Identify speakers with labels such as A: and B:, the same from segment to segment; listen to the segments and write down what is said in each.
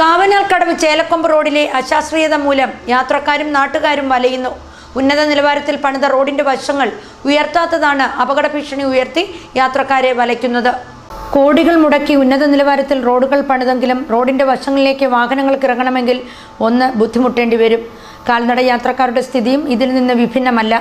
A: കാവനാൽ കടവ് ചേലക്കൊമ്പ് റോഡിലെ അശാസ്ത്രീയത മൂലം യാത്രക്കാരും നാട്ടുകാരും വലയുന്നു. ഉന്നത നിലവാരത്തിൽ പണിത റോഡിന്റെ വശങ്ങൾ ഉയർത്താത്തതാണ് അപകട ഭീഷണി ഉയർത്തി യാത്രക്കാരെ വലയ്ക്കുന്നത്. കോടികൾ മുടക്കി ഉന്നത നിലവാരത്തിൽ റോഡുകൾ പണിതെങ്കിലും റോഡിന്റെ വശങ്ങളിലേക്ക് വാഹനങ്ങൾക്ക് ഇറങ്ങണമെങ്കിൽ ഒന്ന് ബുദ്ധിമുട്ടേണ്ടി വരും. കാൽനട യാത്രക്കാരുടെ സ്ഥിതിയും ഇതിൽ നിന്ന് വിഭിന്നമല്ല.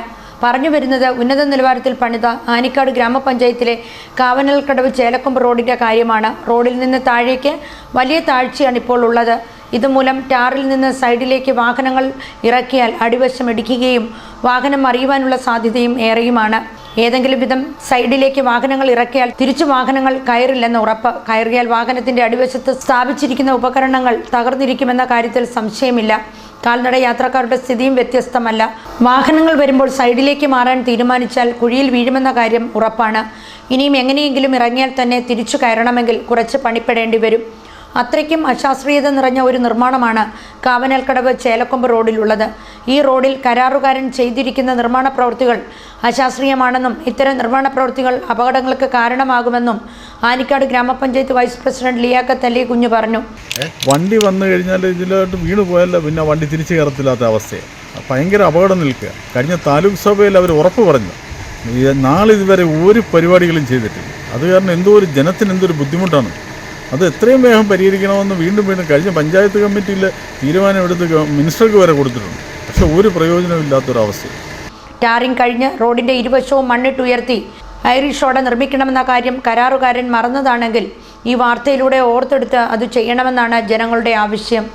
A: പറഞ്ഞു വരുന്നത് ഉന്നത നിലവാരത്തിൽ പണിത ആനിക്കാട് ഗ്രാമപഞ്ചായത്തിലെ കാവനൽക്കടവ് ചേലക്കൊമ്പ് റോഡിന്റെ കാര്യമാണ്. റോഡിൽ നിന്ന് താഴേക്ക് വലിയ താഴ്ചയാണ് ഇപ്പോൾ ഉള്ളത്. ഇതുമൂലം ടാറിൽ നിന്ന് സൈഡിലേക്ക് വാഹനങ്ങൾ ഇറക്കിയാൽ അടിവശം ഇടിക്കുകയും വാഹനം അറിയുവാനുള്ള സാധ്യതയും ഏറെയുമാണ്. ഏതെങ്കിലും വിധം സൈഡിലേക്ക് വാഹനങ്ങൾ ഇറക്കിയാൽ തിരിച്ചു വാഹനങ്ങൾ കയറില്ലെന്ന് ഉറപ്പ്. കയറിയാൽ വാഹനത്തിന്റെ അടിവശത്ത് സ്ഥാപിച്ചിരിക്കുന്ന ഉപകരണങ്ങൾ തകർന്നിരിക്കുമെന്ന കാര്യത്തിൽ സംശയമില്ല. കാൽനട യാത്രക്കാരുടെ സ്ഥിതിയും വ്യത്യസ്തമല്ല. വാഹനങ്ങൾ വരുമ്പോൾ സൈഡിലേക്ക് മാറാൻ തീരുമാനിച്ചാൽ കുഴിയിൽ വീഴുമെന്ന കാര്യം ഉറപ്പാണ്. ഇനിയും എങ്ങനെയെങ്കിലും ഇറങ്ങിയാൽ തന്നെ തിരിച്ചു കയറണമെങ്കിൽ കുറച്ച് പണിപ്പെടേണ്ടി വരും. അത്രയ്ക്കും അശാസ്ത്രീയത നിറഞ്ഞ ഒരു നിർമ്മാണമാണ് കാവനൽക്കടവ് ചേലക്കൊമ്പ് റോഡിലുള്ളത്. ഈ റോഡിൽ കരാറുകാരൻ ചെയ്തിരിക്കുന്ന നിർമ്മാണ പ്രവൃത്തികൾ അശാസ്ത്രീയമാണെന്നും ഇത്തരം നിർമ്മാണ പ്രവൃത്തികൾ അപകടങ്ങൾക്ക് കാരണമാകുമെന്നും ആനിക്കാട് ഗ്രാമപഞ്ചായത്ത് വൈസ് പ്രസിഡന്റ് ലിയാക്കത്ത് അലി കുഞ്ഞു പറഞ്ഞു.
B: വണ്ടി വന്നു കഴിഞ്ഞാൽ ഇതിലോട്ട് വീണ് പോയല്ലോ പിന്നെ വണ്ടി തിരിച്ചു കയറത്തില്ലാത്ത അവസ്ഥയാണ് ഭയങ്കര അപകടം നിൽക്കുക. കഴിഞ്ഞ താലൂക്ക് സഭയിൽ അവർ ഉറപ്പ് പറഞ്ഞു. നാളെ നാളിതുവരെ ഒരു പരിപാടികളും ചെയ്തിട്ടില്ല. അത് കാരണം എന്തോ ഒരു ജനത്തിന് എന്തൊരു ബുദ്ധിമുട്ടാണ്. അത് എത്രയും വേഗം പരിഹരിക്കണമെന്ന് വീണ്ടും വീണ്ടും കഴിഞ്ഞ പഞ്ചായത്ത് കമ്മിറ്റിയിൽ തീരുമാനം എടുത്ത് മിനിസ്റ്റർക്ക് വരെ കൊടുത്തിട്ടുണ്ട്. പക്ഷെ ഒരു പ്രയോജനമില്ലാത്തൊരവസ്ഥ
A: ടാറിംഗ് കഴിഞ്ഞ് റോഡിന്റെ ഇരുവശവും മണ്ണിട്ടുയർത്തി ഐറിഷ് റോഡ് നിർമ്മിക്കണമെന്ന കാര്യം കരാറുകാരൻ മറന്നതാണെങ്കിൽ ഈ വാർത്തയിലൂടെ ഓർത്തെടുത്ത് അത് ചെയ്യണമെന്നാണ് ജനങ്ങളുടെ ആവശ്യം.